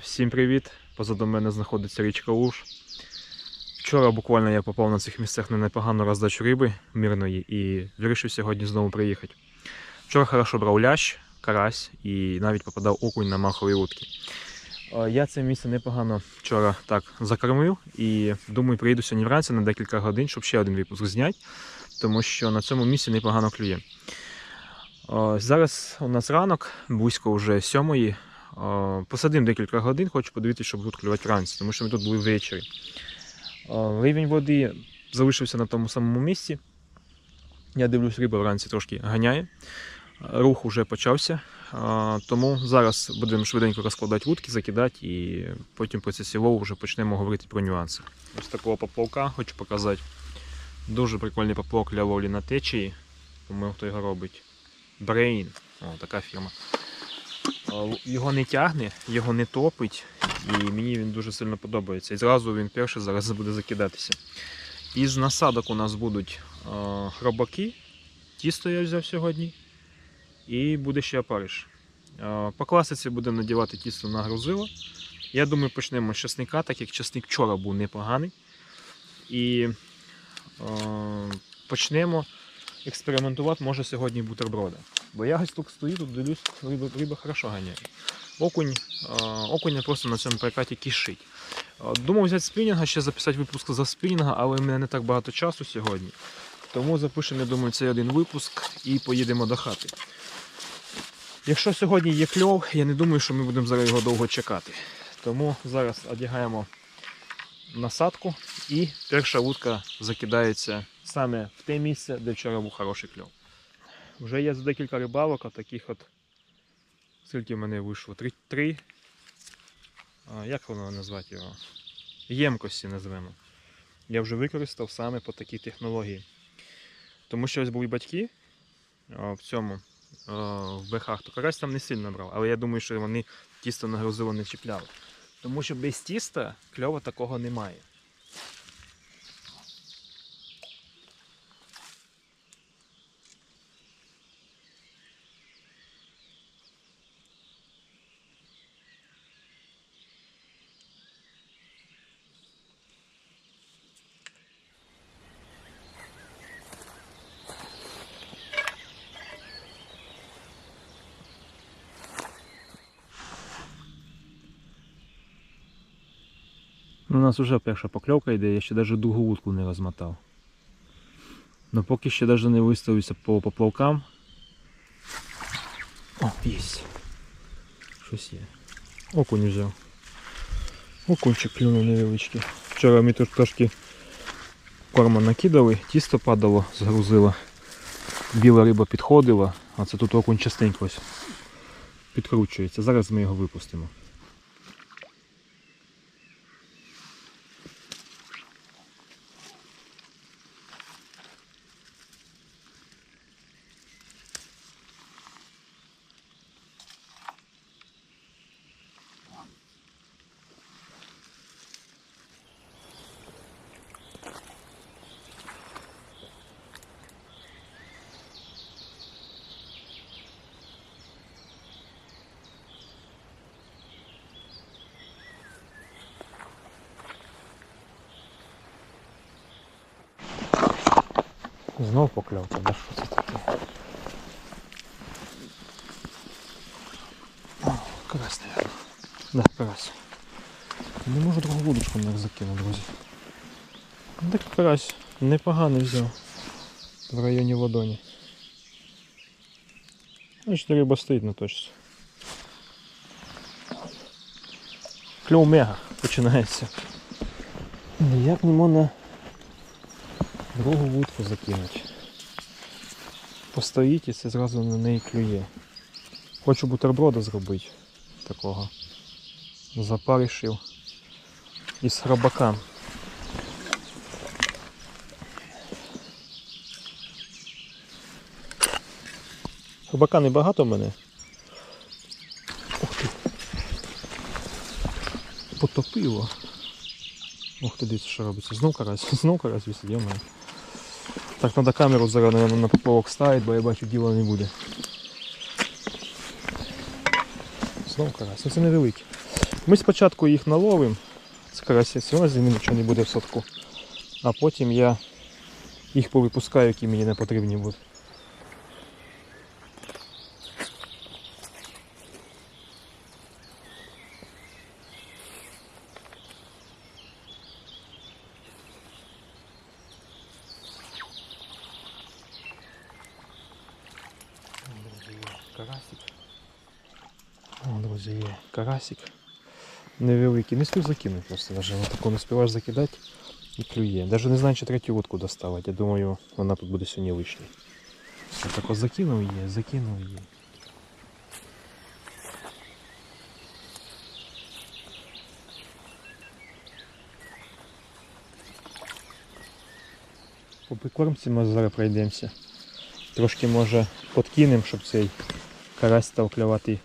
Всім привіт! Позаду мене знаходиться річка Уж. Вчора буквально я попав на цих місцях на непогану роздачу риби мирної і вирішив сьогодні знову приїхати. Вчора хорошо брав лящ, карась і навіть попадав окунь на махові утки. А, Я це місце непогано вчора так закормив і думаю, приїду сьогодні вранці на декілька годин, щоб ще один випуск зняти, тому що на цьому місці непогано клює. Зараз у нас ранок, близько вже сьомої. Посадимо декілька годин, хочу подивитися, щоб тут клювати вранці, тому що ми тут були ввечері. Рівень води залишився на тому самому місці. Я дивлюсь, риба вранці трошки ганяє. Рух вже почався. Тому зараз будемо швиденько розкладати вудки, закидати і потім по цій лову вже почнемо говорити про нюанси. Ось такого поплавка хочу показати. Дуже прикольний поплавок для ловлі на течії. По-моєму, хто його робить. Brain. О, така фірма. Його не тягне, його не топить, і мені він дуже сильно подобається. І зразу він перший зараз буде закидатися. Із насадок у нас будуть хробаки, тісто я взяв сьогодні, і буде ще опариш. По класиці будемо надівати тісто на грузило. Я думаю, почнемо з часника, так як часник вчора був непоганий. І почнемо експериментувати, може сьогодні бутерброда. Бо я ось тут стою, тут дивлюсь, риба, риба хорошо ганяє. Окунь, а, окунь просто на цьому прикаті кишить. Думав взяти спінінга, ще записати випуск за спінінга, але в мене не так багато часу сьогодні. Тому запишемо, я думаю, цей один випуск і поїдемо до хати. Якщо сьогодні є кльов, я не думаю, що ми будемо зараз його довго чекати. Тому зараз одягаємо насадку і перша вудка закидається саме в те місце, де вчора був хороший кльов. Вже є за декілька рибалок, а таких от. Скільки в мене вийшло? Три. три а, як воно назвати його? Ємкості назвемо. Я вже використав саме по такій технології. Тому що ось були батьки а, в цьому, а, в бехах, то карась там не сильно брав, але я думаю, що вони тісто на грузило не чіпляли. Тому що без тіста кльова такого немає. У нас вже перша покльовка йде, я ще навіть дугу вудку не розмотав. Но поки ще навіть не виставився по поплавкам. О, є. Щось є. Окунь взяв. Окунчик клюнув невеличкий. Вчора ми тут трошки корма накидали, тісто падало з грузила. Біла риба підходила, а це тут окунь частенько ось підкручується. Зараз ми його випустимо. Знов покльовка, да що це таке? О, наверное. Да, карась. Не можу другу вудочку не закинути, друзі. Ну, Так карась непоганий взяв. В районі ладоні. Значить риба стоїть на точці. Кльов мега починається. Ніяк не можна другу вудку закинути. Постоїть і це зразу на неї клює. Хочу бутерброда зробити такого. Запаришів із храбака. Храбака небагато в мене. Ух ти. Потопило. Ух ти, дивіться, що робиться. Знов карась, знов карась висить, я маю. Так, треба камеру зараз наверное, на поплавок ставити, бо я бачу діла не буде. Знов карась, ну це невеликі. Ми спочатку їх наловимо, це карася, все одно зимі нічого не буде в садку. А потім я їх повипускаю, які мені не потрібні будуть. Друзі, є карасик. О, друзі, є карасик. Невеликий. Не спів закинути просто навіть. Вот таку не співаєш закидати і клює. Навіть не знаю, чи третю утку доставати. Я думаю, вона тут буде сьогодні. Все, так ось закинув її, закинув її. По прикормці ми зараз пройдемося. Трошки може подкинемо, щоб цей карась став клювати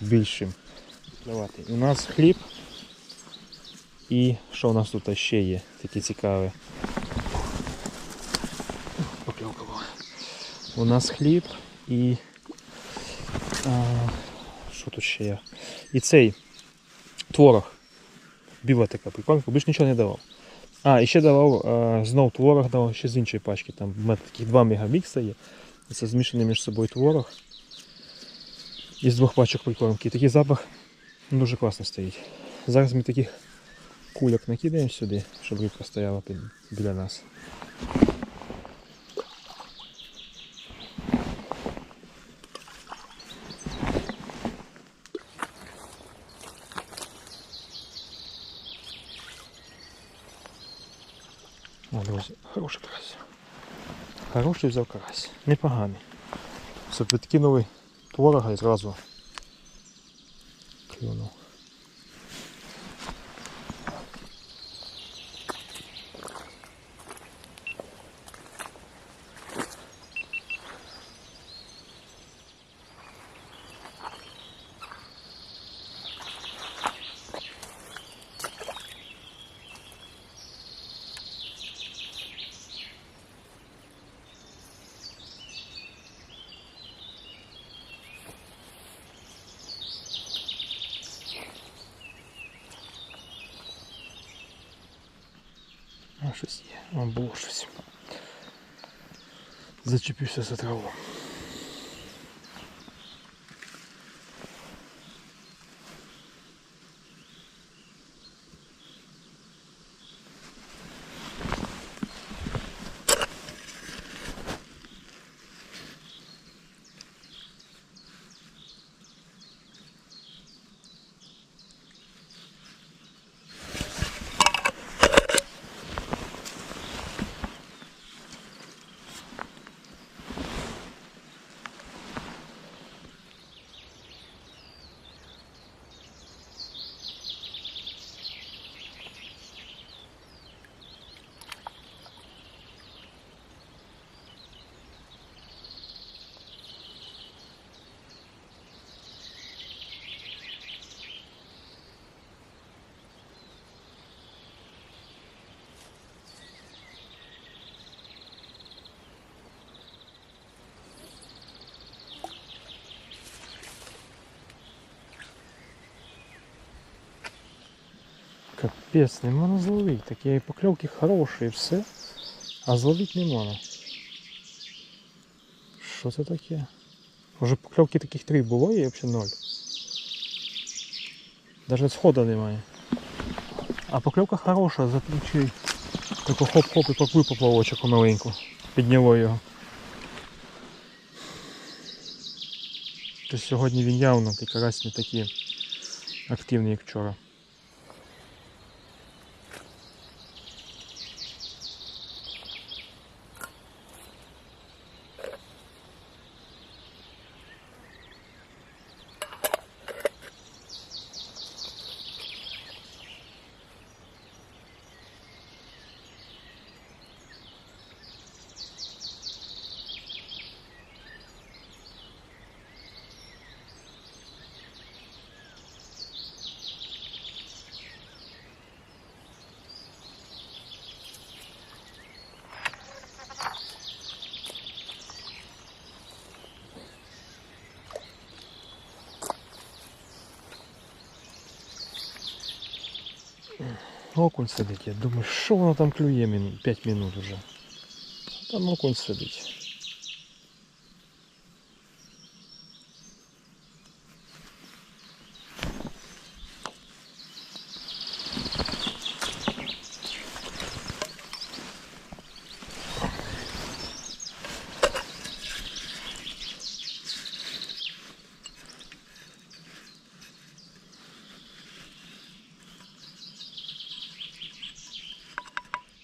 більшим. Клювати. У нас хліб. І що у нас тут ще є? Таке цікаве. У нас хліб і. А, що тут ще є? І цей творог. Біла така прикормка, більш нічого не давав. А, і ще давав а, знов творог давав ще з іншої пачки. Там в мене таких два мегамікса є. Це змішаний між собою творог. Із двох пачок прикормки. Такий запах дуже класно стоїть. Зараз ми таких кульок накидаємо сюди, щоб рибка стояла біля нас. О, друзі, хороший карась. Хороший взяв карась. Непоганий. Все, підкинули творога і зразу клюнув. А щось є, О, було щось. Зачепився за траву. Капець, не можна зловити. Такі покльовки хороші і все. А зловити не можна. Що це таке? Уже покльовки таких три було і взагалі ноль. Даже сходу немає. А покльовка хороша, заключи. Тако хоп-хоп і поплив поплавочок маленьку. Підняло його. Тобто сьогодні він явно той карась не такий активний, як вчора. Окунь сидить. Я думаю, що воно там клює мін... 5 минут уже. Там окунь сидить.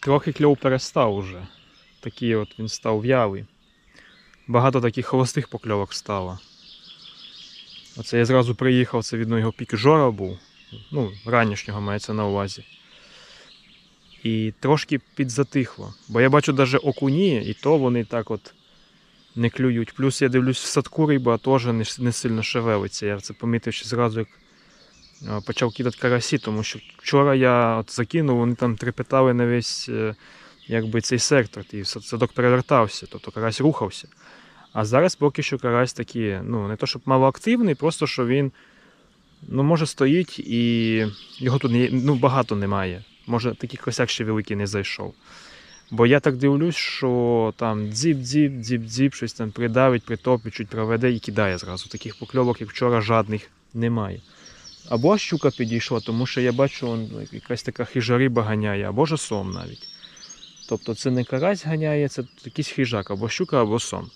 Трохи кльов перестав уже. Такий от він став в'ялий. Багато таких холостих покльовок стало. Оце я зразу приїхав, це видно його пік жора був. Ну, ранішнього мається на увазі. І трошки підзатихло. Бо я бачу навіть окуні, і то вони так от не клюють. Плюс я дивлюсь в садку риба теж не, сильно шевелиться. Я це помітив ще зразу, як почав кидати карасі, тому що вчора я от закинув, вони там трепетали на весь е, якби, цей сектор, і садок перевертався, тобто карась рухався. А зараз поки що карась такий, ну, не то щоб малоактивний, просто що він ну, може стоїть і його тут не- ну, багато немає. Може такий косяк ще великий не зайшов. Бо я так дивлюсь, що там дзіп-дзіп, дзіп-дзіп, щось там придавить, притопить, чуть проведе і кидає зразу. Таких покльовок, як вчора, жадних немає. Або щука підійшла, тому що я бачу, он, якась така хижа риба ганяє, або ж сом навіть. Тобто це не карась ганяє, це якийсь хижак, або щука, або сом.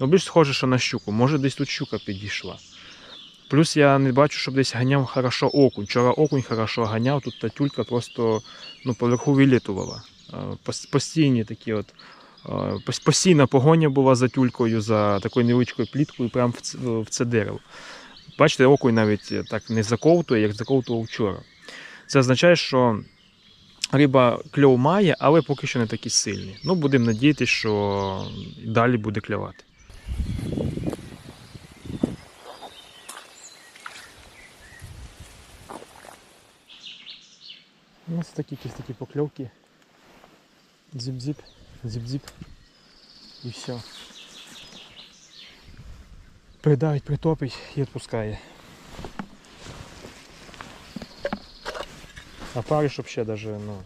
Ну, більш схоже, що на щуку. Може, десь тут щука підійшла. Плюс я не бачу, щоб десь ганяв хорошо окунь. Вчора окунь хорошо ганяв, тут та тюлька просто ну, поверху вилітувала. Постійні такі от. Постійна погоня була за тюлькою, за такою невеличкою пліткою, прямо в це дерево. Бачите, окунь навіть е, так не заковтує, як заковтував вчора. Це означає, що риба кльов має, але поки що не такий сильний. Ну, будемо надіятися, що далі буде клювати. Нас такі якісь такі покльовки. Зіп-зіп, зіп-зіп. І все. Придавить, притопить і відпускає. А париш взагалі даже, ну.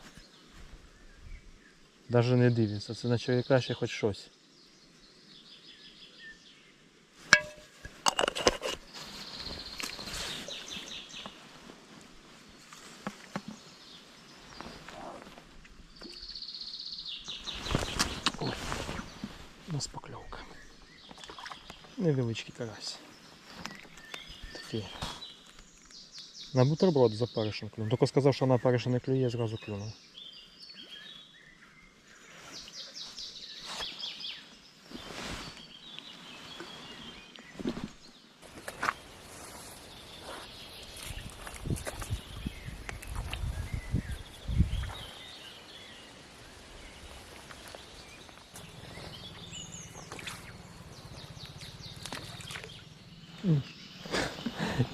Даже не дивиться. Це на черв'яка ще хоч щось. Ой, у нас покльовка. Невеличкий карась. Такий. На бутерброд за паришем клюнув. Тільки сказав, що на париша не клює, зразу клюнув.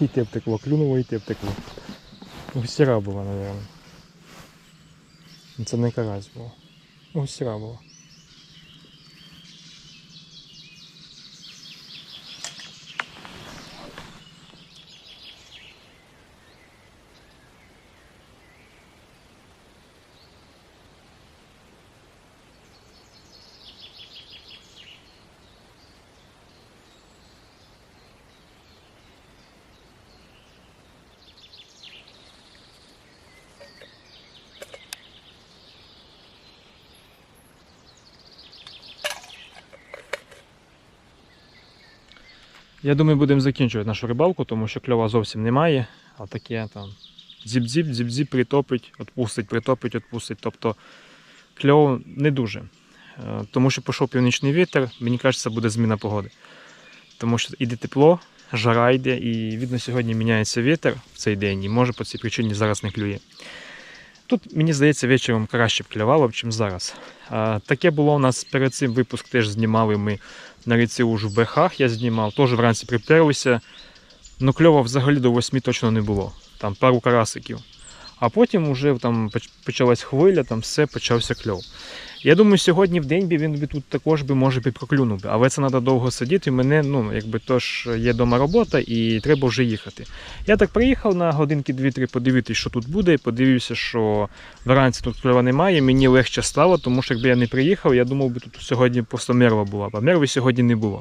І те втекло, клюнуло, і те втекло. Гусіра була, мабуть. Це не карась була. Гусіра була. Я думаю, будемо закінчувати нашу рибалку, тому що кльова зовсім немає. А таке там зіп-зіп, зіп-зіп, притопить, відпустить, притопить, відпустить. Тобто кльов не дуже. Е, Тому що пішов північний вітер, мені кажеться, буде зміна погоди. Тому що іде тепло, жара йде, і видно, сьогодні міняється вітер в цей день, і може по цій причині зараз не клює. Тут, мені здається, вечором краще б клювало, ніж зараз. Таке було у нас перед цим випуск теж знімали ми на ріці Уж в Бехах я знімав, теж вранці приперлися. Ну кльова взагалі до восьми точно не було. Там пару карасиків. А потім вже там почалась хвиля, там все, почався кльов. Я думаю, сьогодні в день би він би тут також би може би проклюнув би, але це треба довго сидіти. Мене ну якби тож є дома робота і треба вже їхати. Я так приїхав на годинки 2-3 подивитися, що тут буде. і Подивився, що вранці тут кльова немає. Мені легше стало, тому що якби я не приїхав, я думав би тут сьогодні просто мерва була, б, а мерви сьогодні не було.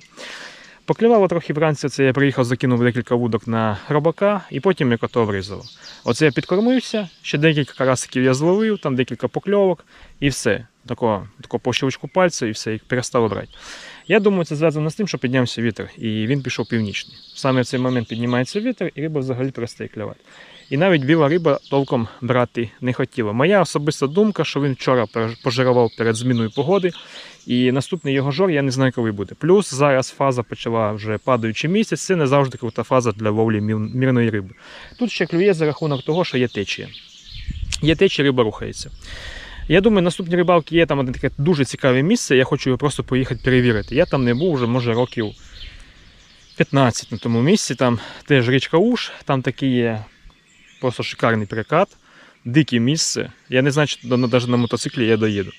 Поклювало трохи вранці, це я приїхав, закинув декілька вудок на робака і потім як ото врізало. Оце я підкормився, ще декілька карасиків я зловив, там декілька покльовок і все. Тако, тако по щелчку пальця і все, і перестало брати. Я думаю, це зв'язано з тим, що піднявся вітер, і він пішов північний. Саме в цей момент піднімається вітер, і риба взагалі перестає клювати. І навіть біла риба толком брати не хотіла. Моя особиста думка, що він вчора пожирував перед зміною погоди, і наступний його жор я не знаю, коли буде. Плюс зараз фаза почала вже падаючи місяць. Це не завжди крута фаза для ловлі мірної риби. Тут ще клює за рахунок того, що є течія. Є течія, риба рухається. Я думаю, наступні рибалки є там одне таке дуже цікаве місце. Я хочу його просто поїхати перевірити. Я там не був вже, може, років 15 на тому місці. Там теж річка Уж, там такий є просто шикарний перекат, дике місце. Я не знаю, чи навіть на мотоциклі я доїду.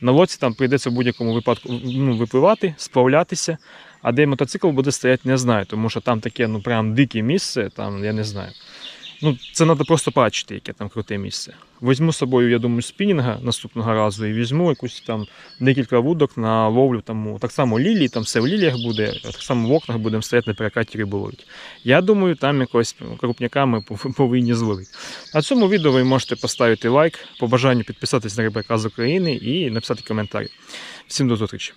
На лоці там прийдеться в будь-якому випадку ну, випливати, сплавлятися. А де мотоцикл буде стояти, не знаю, тому що там таке ну прям дике місце, там я не знаю. Ну, це треба просто бачити, яке там круте місце. Візьму з собою, я думаю, спінінга наступного разу і візьму якусь там декілька вудок на ловлю. Там, так само лілії, там все в ліліях буде, так само в окнах будемо стояти на перекаті рибу. Я думаю, там якось крупняка ми повинні зловити. На цьому відео ви можете поставити лайк, по бажанню підписатись на Рибака з України і написати коментар. Всім до зустрічі!